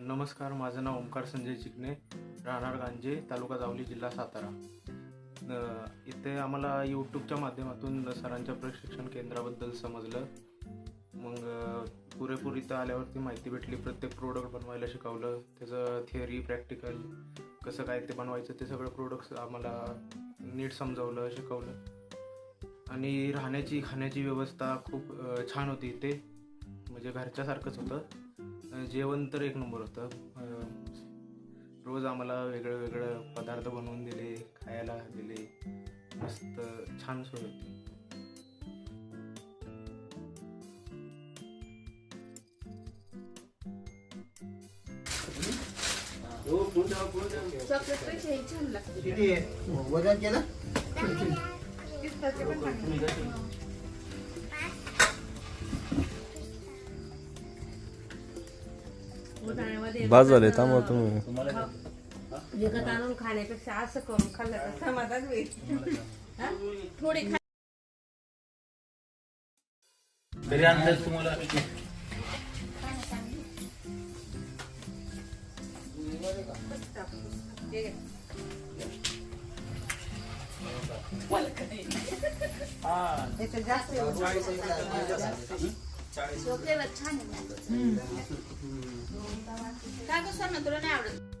नमस्कार माझं नाव ओंकार संजय चिकणे राहणार गांजे तालुका जावली जिल्हा सातारा. इथे आम्हाला यूट्यूबच्या माध्यमातून सरांच्या प्रशिक्षण केंद्राबद्दल समजलं. मग पुरेपूर इथं आल्यावरती माहिती भेटली प्रत्येक प्रोडक्ट बनवायला शिकवलं त्याचं थिअरी प्रॅक्टिकल कसं काय ते बनवायचं ते सगळं प्रोडक्ट्स आम्हाला नीट समजावलं शिकवलं. आणि राहण्याची खाण्याची व्यवस्था खूप छान होती इथे. म्हणजे घरच्यासारखंच होतं. जेवण तर एक नंबर होतं. रोज आम्हाला वेगळं वेगळं पदार्थ बनवून दिले खायला दिले. मस्त छान सोय होती. हे वजन केलं बाद झाले थांबा तुम्ही. विकत आणून खाण्यापेक्षा असं करून खाल्लं तर समाधान होईल. हा? थोडी खा तुम्हाला. हे जास्त फ्लेवर छान काय ना तुला नाही आवडत?